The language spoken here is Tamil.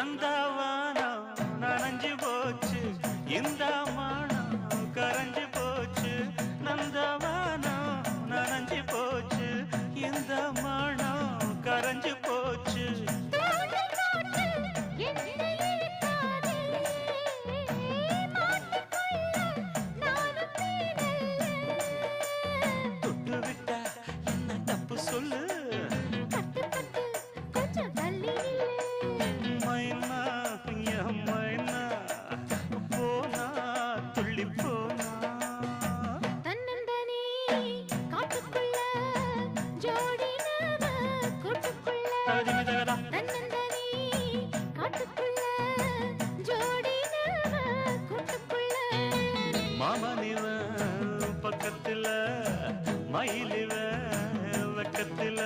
அந்த வானம் நனைஞ்சு போச்சு. இந்த மானம் கரைஞ்சு போச்சு. நந்த வானம் நனைஞ்சு போச்சு. இந்த மானம் கரைஞ்சு போச்சு. தொட்டு விட்டா தப்பு சொல்லு. ஓடிப்போனா தன்னந்தனே காட்டுக்குள்ள ஜோடி நாம கூட்டுக்குள்ள. தன்னந்தனே காட்டுக்குள்ள மாமனிவ பக்கத்துல மயிலிவ வெக்கத்துல.